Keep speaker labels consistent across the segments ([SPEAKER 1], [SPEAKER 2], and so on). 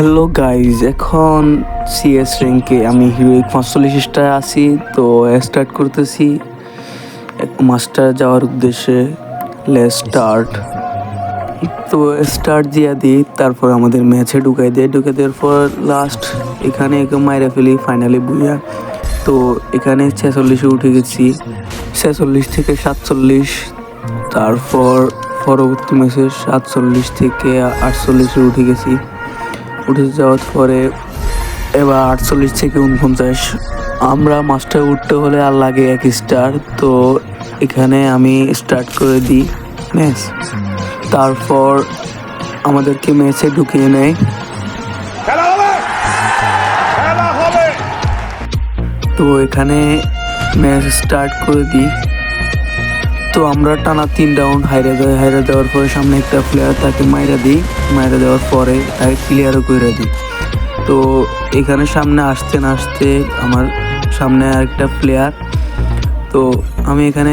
[SPEAKER 1] Hello guys এখন CS র্যাঙ্কে আমি হিরোইক পাঁচচল্লিশ স্টার আছি, তো স্টার্ট করতেছি মাস্টার যাওয়ার উদ্দেশ্যে লে স্টার্ট তো স্টার্ট দিয়া দিই, তারপর আমাদের ম্যাচে ঢুকাই দেয় ঢুকে দেওয়ার পর লাস্ট এখানে একে মাইরা ফেলি ফাইনালি বুইয়া। তো এখানে ছেচল্লিশে উঠে গেছি, ছেচল্লিশ থেকে সাতচল্লিশ, তারপর পরবর্তী ম্যাচে সাতচল্লিশ থেকে আটচল্লিশে উঠে গেছি। উঠে যাওয়ার পরে এবার আটচল্লিশ থেকে উনপঞ্চাশ আমরা মাস্টার উঠতে হলে আর লাগে এক স্টার তো এখানে আমি স্টার্ট করে দিই ম্যাচ তারপর আমাদেরকে ম্যাচে ঢুকিয়ে নেয়। তো এখানে ম্যাচ স্টার্ট করে দিই। তো আমরা টানা তিন রাউন্ড হাইরে যাই হাইরে দেওয়ার পরে সামনে একটা প্লেয়ার তাকে মাইরা দিই। মাইরা দেওয়ার পরে তাকে ক্লিয়ারও করে দিই। তো এখানে সামনে আসতে না আসতে আমার সামনে আরেকটা প্লেয়ার তো আমি এখানে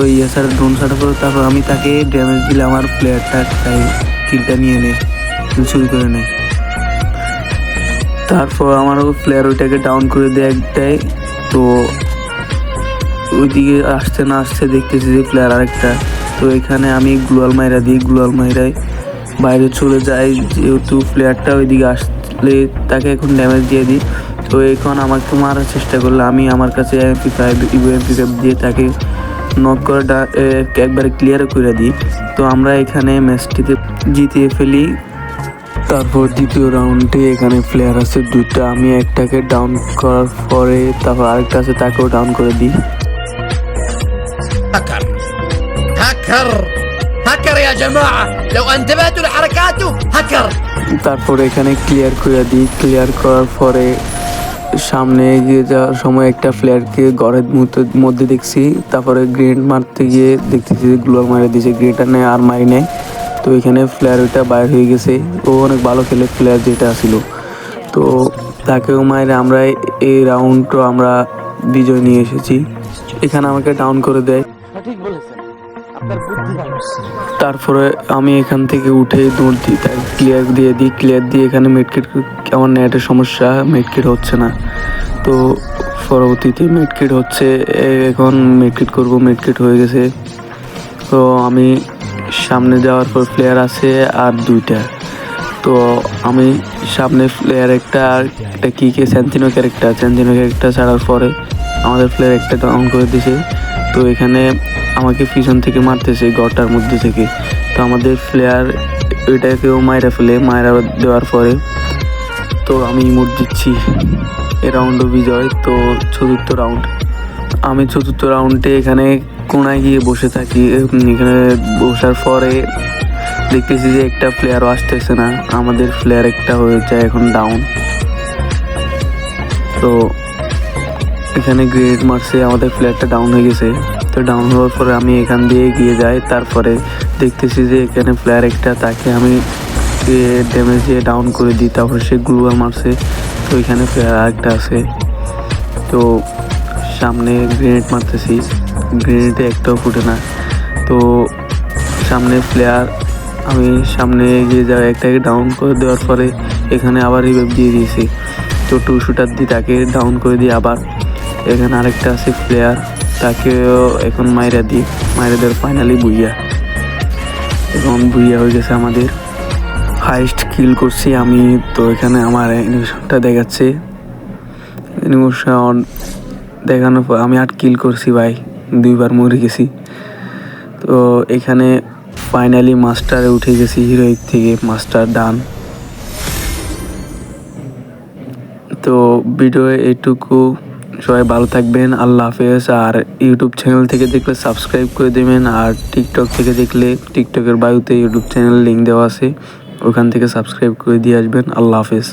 [SPEAKER 1] ওই স্যার ড্রোন সাটার পর তারপর আমি তাকে ড্যামেজ দিলে আমার প্লেয়ারটা তাই কিলটা নিয়ে কিল চুরি করে নেয়। তারপর আমার প্লেয়ার ওইটাকে ডাউন করে দেয় একটাই তো ওইদিকে আসতে না আসতে দেখতেছি যে প্লেয়ার আরেকটা। তো এখানে আমি গ্লোয়াল মাইরা দিই গ্লোয়াল মাইরাই বাইরে চলে যাই, যেহেতু প্লেয়ারটা ওইদিকে আসলে তাকে এখন ড্যামেজ দিয়ে দিই। তো এখন আমাকে মারার চেষ্টা করলে আমি আমার কাছে MP five U MP five দিয়ে তাকে নক করে একবারে ক্লিয়ার করে দিই। তো আমরা এখানে ম্যাচটিতে জিতিয়ে ফেলি। তারপর দ্বিতীয় রাউন্ডে এখানে প্লেয়ার আছে দুইটা। আমি একটাকে ডাউন করার পরে তারপর আরেকটা আছে তাকেও ডাউন করে দিই।
[SPEAKER 2] هكر هكر هكر يا جماعة لو انتبهتوا لحركاته هكر
[SPEAKER 1] তারপর এখানে ক্লিয়ার করে দিই ক্লিয়ার করার পরে সামনে এগিয়ে যাওয়ার সময় একটা প্লেয়ারকে ঘরের মধ্যে- মধ্যে দেখছি তারপরে গ্রেড মারতে গিয়ে দেখতেছি যে গ্লোয়াল মারে দিয়েছে গ্রেডটা নেয় আর মারি নেয় তো এখানে প্লেয়ার ওইটা বাইর হয়ে গেছে ও অনেক ভালো খেলে প্লেয়ার যেটা ছিল তো তাকেও মাইরে আমরা এই রাউন্ডটা আমরা বিজয় নিয়ে এসেছি এখানে আমাকে ডাউন করে দেয় তারপরে আমি এখান থেকে উঠে দৌড় দিই তাই ক্লিয়ার দিয়ে দিই ক্লিয়ার দিয়ে এখানে মেডকিট আমার নেটের সমস্যা মেডকিট হচ্ছে না। তো পরবর্তীতে মেডকিট হচ্ছে এখন মেডকিট করব মেডকিট হয়ে গেছে। তো আমি সামনে যাওয়ার পর প্লেয়ার আছে আর দুইটা। তো আমি সামনে প্লেয়ার একটা আর একটা কি কে স্যান্তিনো ক্যারেক্টার স্যান্তিনো ক্যারেক্টার ছাড়ার পরে আমাদের প্লেয়ার একটা ডাউন করে দিছে। তো এখানে আমাকে পিছন থেকে মারতেছে গড়টার মধ্যে থেকে। তো আমাদের প্লেয়ার ওইটাকেও মায়েরা ফেলে মায়েরা দেওয়ার পরে তো আমি ইমোট দিচ্ছি এ রাউন্ডও বিজয়, তো চতুর্থ রাউন্ড আমি চতুর্থ রাউন্ডে এখানে কোনায় গিয়ে বসে থাকি এখানে বসার পরে দেখতেছি যে একটা প্লেয়ারও আসতেছে না, আমাদের প্লেয়ার একটা হয়ে যায় এখন ডাউন তো এখানে গ্রেড মারছে আমাদের প্লেয়ারটা ডাউন হয়ে গেছে। তো ডাউন হওয়ার পরে আমি এখান দিয়ে এগিয়ে যাই। তারপরে দেখতেছি যে এখানে প্লেয়ার একটা, তাকে আমি ড্যামেজ দিয়ে ডাউন করে দিই। তারপরে সে গ্লুয়ার মারছে। তো এখানে প্লেয়ার আরেকটা আছে। তো সামনে গ্রেনেড মারতেছি। গ্রেনেডে একটাও ফুটে না। তো সামনে প্লেয়ার আমি সামনে এগিয়ে যাই একটাকে ডাউন করে দেওয়ার পরে এখানে আবার রিভাইভ দিয়ে দিয়েছি। তো টু শুটার দিয়ে তাকে ডাউন করে দিই আবার। এখানে আরেকটা আছে প্লেয়ার তাকেও এখন মাইরা দিই দেওয়ার ফাইনালি বুইয়া। এখন বুইয়া হয়ে গেছে আমাদের। হাইস্ট কিল করছি আমি। তো এখানে আমার অ্যানিমেশনটা দেখাচ্ছে। অ্যানিমেশন দেখানোর পর আমি আট কিল করছি ভাই। দুইবার মরে গেছি। তো এখানে ফাইনালি মাস্টারে উঠে গেছি হিরোইক থেকে মাস্টার ডান তো ভিডিও এইটুকু সবাই ভালো থাকবেন, আল্লাহ হাফেজ। আর ইউটিউব চ্যানেল থেকে দেখলে সাবস্ক্রাইব করে দেবেন, আর টিকটক থেকে দেখলে টিকটকের বায়ুতে ইউটিউব চ্যানেল লিঙ্ক দেওয়া আছে, ওখান থেকে সাবস্ক্রাইব করে দিয়ে আসবেন। আল্লাহ হাফেজ।